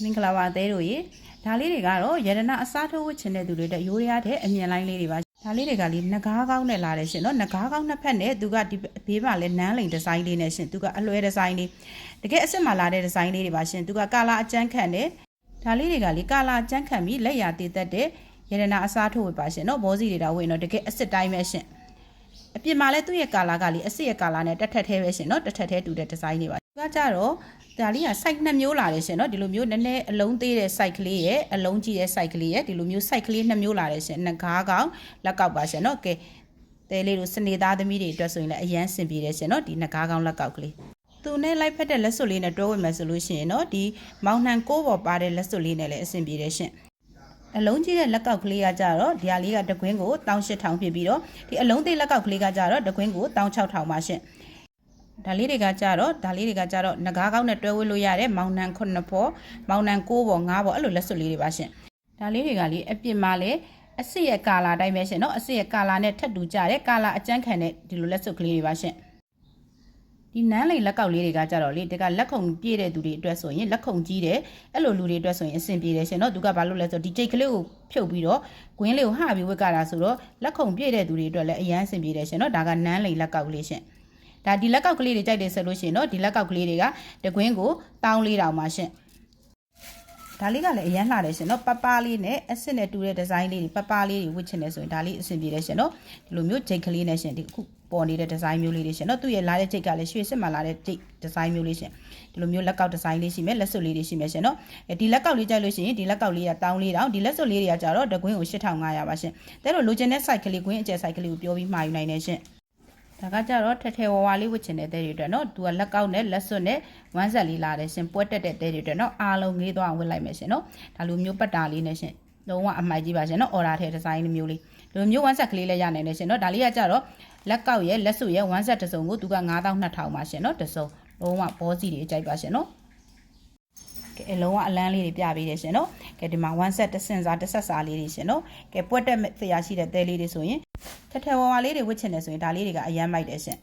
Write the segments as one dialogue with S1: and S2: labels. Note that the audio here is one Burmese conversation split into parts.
S1: မင်္ဂလာပါအသေးတို့ရေဒါလေးတွေကတော့ယရနာအစားထိုးဝတ်ချင်တဲ့သူတွေတက်ရိုးရတဲ့အမြင်လိုင်းလေးတွေပါဒါလေးတွေကလေငကားကောင်းနဲ့လာတယ်ရှင်နော်ငကားကောင်းနှစ်ဖက်နဲ့သူကဒီဘေးမှာလဲနန်းလိန်ဒီဇိုင်းလေးနဲ့ရှင်သူကအလွဲဒီဇိုင်းလေးတကယ်အစ်စ်မှာလာတဲ့ဒီဇိုင်းလေးတွေပါရှင်သူကကာလာအကျန်းခန့်နဲ့ဒါလေးတွေကလေကာလာအကျန်းခန့်ပြီးလက်ရတည်သက်တဲ့ယရနာအစားထိုးဝတ်ပါရှင်နော်ဘောစီတွေတော့ဝင်တော့တကယ်အစ်စ်တိုင်းပဲရှင်အပြင်မှာလဲသူ့ရဲ့ကာလာကလေအစ်စ်ရဲ့ကာလာနဲ့တက်ထက်သေးပဲရှင်နော်တက်ထက်သေးတူတဲ့ဒီဇိုင်းတွေပါသူ ကကြတော့ဒါလေးက site နှစ်မျိုးလာတယ်ရှင်နော်ဒီလိုမျိုးနည်းနည်းအလုံးသေးတဲ့ site ကလေးရဲ့အလုံးကြီးတဲ့ site ကလေးရဲ့ဒီလိုမျိုး site ကလေးနှစ်မျိုးလာတယ်ရှင်ငကားကောင်လက်ကောက်ပါရှင်နော်ကဲတဲလေးတို့စနေသားသမီးတွေအတွက်ဆိုရင်လည်းအရန်စင်ပြေတယ်ရှင်နော်ဒီငကားကောင်လက်ကောက်ကလေးသူနဲ့လိုက်ဖက်တဲ့လက်စွပ်လေးနဲ့တွဲဝင်မယ်ဆိုလို့ရှိရင်တော့ဒီမောင်နှံကိုးပေါ်ပါတဲ့လက်စွပ်လေးနဲ့လည်းအဆင်ပြေတယ်ရှင်အလုံးကြီးတဲ့လက်ကောက်ကလေးကကြတော့ဒီဟာလေးကတကွင်းကို18000ဖြစ်ပြီးတော့ဒီအလုံးသေးလက်ကောက်ကလေးကကြတော့တကွင်းကို16000ပါရှင် ဒါလေးတွေကကြတော့ဒါလေးတွေကကြတော့ငကားကောင်းနဲ့တွဲဝဲလို့ရတဲ့မောင်နှံ9ဖော်မောင်နှံ9ပေါ်9ပေါ်အဲ့လိုလက်စွပ်လေးတွေပါရှင်ဒါလေးတွေကလေအပြစ်မှာလေအစစ်ရဲ့ကာလာတိုင်းပဲရှင်နော်အစစ်ရဲ့ကာလာနဲ့ထပ်တူကြတဲ့ကာလာအကျန်းခံတဲ့ဒီလိုလက်စွပ်ကလေးတွေပါရှင်ဒီနန်းလိန်လက်ကောက်လေးတွေကကြတော့လေတကလက်ခုံပြည့်တဲ့သူတွေအတွက်ဆိုရင်လက်ခုံကြီးတယ်အဲ့လိုလူတွေအတွက်ဆိုရင်အဆင်ပြေတယ်ရှင်နော်သူကဘာလို့လဲဆိုတော့ဒီကြိတ်ကလေးကိုဖြုတ်ပြီးတော့ဂွင်းလေးကိုဟပြီးဝတ်ကြတာဆိုတော့လက်ခုံပြည့်တဲ့သူတွေအတွက်လည်းအရန်အဆင်ပြေတယ်ရှင်နော်ဒါကနန်းလိန်လက်ကောက်လေးရှင် ဒါဒီလက်ကောက်ကလေးတွေကြိုက်တယ်ဆိုလို့ရှိရင်တော့ဒီလက်ကောက်ကလေးတွေကတကွင်းကိုတောင်းလေးတောင်ပါရှင်ဒါလေးကလည်းအရန်လှတယ်ရှင်နော်ပပလေးနဲ့အစစ်နဲ့တူတဲ့ဒီဇိုင်းလေးတွေပပလေးတွေဝတ်ချင်တယ်ဆိုရင်ဒါလေးအဆင်ပြေတယ်ရှင်နော်ဒီလိုမျိုးဂျိတ်ကလေးနဲ့ရှင်ဒီအခုပေါ်နေတဲ့ဒီဇိုင်းမျိုးလေးတွေရှင်နော်သူ့ရဲ့လာတဲ့ဂျိတ်ကလည်းရွှေစစ်မှလာတဲ့ဂျိတ်ဒီဇိုင်းမျိုးလေးရှင်ဒီလိုမျိုးလက်ကောက်ဒီဇိုင်းလေးရှိမယ်လက်စွပ်လေးတွေရှိမယ်ရှင်နော်အဲဒီလက်ကောက်လေးကြိုက်လို့ရှိရင်ဒီလက်ကောက်လေးကတောင်းလေးတောင်ဒီလက်စွပ်လေးတွေကကြတော့တကွင်းကို8500ပါရှင်တဲလို့လိုချင်တဲ့ site ကလေးကွင်းအကျယ် site ကလေးကိုပြောပြီးမှာယူနိုင်တယ်ရှင် ဒါကကြတော့ထထဲဝါဝါလေးဝတ်ချင်တဲ့တဲတွေအတွက်နော်သူကလက်ကောက်နဲ့လက်စွပ်နဲ့ဝမ်းဆက်လေးလာတယ်ရှင်ပွက်တက်တဲ့တဲတွေအတွက်နော်အားလုံးငေးသွားအောင်ဝတ်လိုက်မယ်ရှင်နော်ဒါလိုမျိုးပတ်တာလေးနဲ့ရှင်လုံးဝအမိုက်ကြီးပါရှင်နော်အော်ဒါထဲဒီဇိုင်းမျိုးလေးဒီလိုမျိုးဝမ်းဆက်ကလေးလည်းရနိုင်တယ်ရှင်နော်ဒါလေးကကြတော့လက်ကောက်ရဲ့လက်စွပ်ရဲ့ဝမ်းဆက်တစ်စုံကိုသူက9200ပါရှင်နော်တစ်စုံလုံးဝဘောစီတွေအကြိုက်ပါရှင်နော်ကဲအလုံးဝအလန်းလေးတွေပြပေးတယ်ရှင်နော်ကဲဒီမှာ one set တစ်စင်စားတစ်ဆက်စားလေးတွေရှင်နော်ကဲပွက်တက်ဆရာရှိတဲ့တဲလေးတွေဆိုရင် ထထဝဝလေးတွေဝတ်ချင်တယ်ဆိုရင်ဒါလေးတွေကအရမ်းမိုက်တယ်ရှင်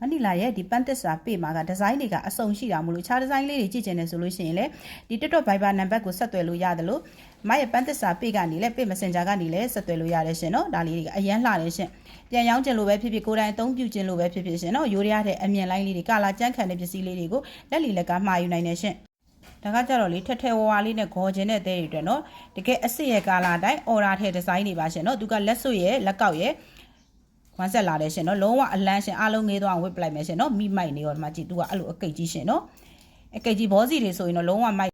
S1: မနီလာရဲ့ဒီပန်တစ်စာပေမှာကဒီဇိုင်းတွေကအစုံရှိတာမလို့ခြားဒီဇိုင်းလေးတွေကြည့်ချင်တယ်ဆိုလို့ရှိရင်လေဒီ TikTok Viber နံပါတ်ကိုဆက်သွယ်လို့ရတယ်လို့မရဲ့ပန်တစ်စာပေကနေလေပေ Messenger ကနေလေဆက်သွယ်လို့ရတယ်ရှင်နော်ဒါလေးတွေကအရန်လှတယ်ရှင်ပြန်ရောင်းချင်လို့ပဲဖြစ်ဖြစ်ကိုယ်တိုင်အသုံးပြုချင်လို့ပဲဖြစ်ဖြစ်ရှင်နော်ရိုးရတဲ့အမြင်လိုင်းလေးတွေကာလာကြမ်းခံတဲ့ပစ္စည်းလေးတွေကိုလက်လီလက်ကမှာယူနိုင်တယ်ရှင် ဒါကကြတော့လေထက်ထဲဝဝလေးနဲ့ဂေါ်ခြင်းတဲ့တဲတွေအတွက်နော်တကယ်အစ်စ်ရဲ့ကာလာတိုင်းအော်ဒါထဲဒီဇိုင်းတွေပါရှင်နော်သူကလက်စွပ်ရဲ့လက်ကောက်ရဲ့ဝမ်းဆက်လာတယ်ရှင်နော်လုံးဝအလန်းရှင်အားလုံးငေးသွားအောင်ဝစ်ပလိုက်မယ်ရှင်နော်မိမိုက်နေရောဒီမှာကြည့်သူကအဲ့လိုအကိတ်ကြီးရှင်နော်အကိတ်ကြီးဘောစီတွေဆိုရင်တော့လုံးဝမိုက်